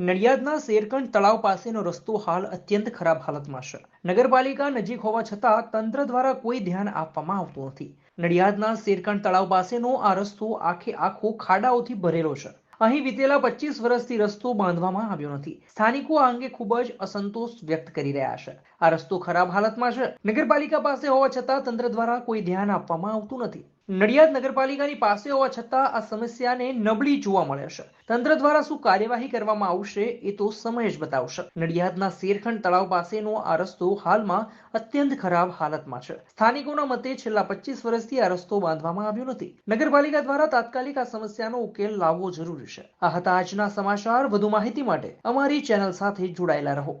નડિયાદના શેરકંડ તળાવ પાસેનો રસ્તો હાલ અત્યંત ખરાબ હાલતમાં છે. નગરપાલિકા નજીક હોવા છતાં તંત્ર દ્વારા કોઈ ધ્યાન આપવામાં આવતું નથી. નડિયાદના શેરકંડ તળાવ પાસેનો આ રસ્તો આખે આખો ખાડાઓથી ભરેલો છે. અહીં વીતેલા પચીસ વર્ષથી રસ્તો બાંધવામાં આવ્યો નથી. સ્થાનિકો આ અંગે ખૂબ જ અસંતોષ વ્યક્ત કરી રહ્યા છે. આ રસ્તો ખરાબ હાલતમાં છે. નગરપાલિકા પાસે હોવા છતાં તંત્ર દ્વારા કોઈ ધ્યાન આપવામાં આવતું નથી. નડિયાદ નગરપાલિકાની પાસે હોવા છતાં આ સમસ્યાને નબળી જોવા મળે છે. તંત્ર દ્વારા શું કાર્યવાહી કરવામાં આવશે એ તો સમય જ બતાવશે. નડિયાદના શેરખંડ તળાવ પાસેનો આ રસ્તો હાલમાં અત્યંત ખરાબ હાલતમાં છે. સ્થાનિકોના મતે છેલ્લા પચીસ વર્ષથી આ રસ્તો બાંધવામાં આવ્યો નથી. નગરપાલિકા દ્વારા તાત્કાલિક આ સમસ્યાનો ઉકેલ લાવવો જરૂરી છે. આ હતા આજના સમાચાર. વધુ માહિતી માટે અમારી ચેનલ સાથે જોડાયેલા રહો.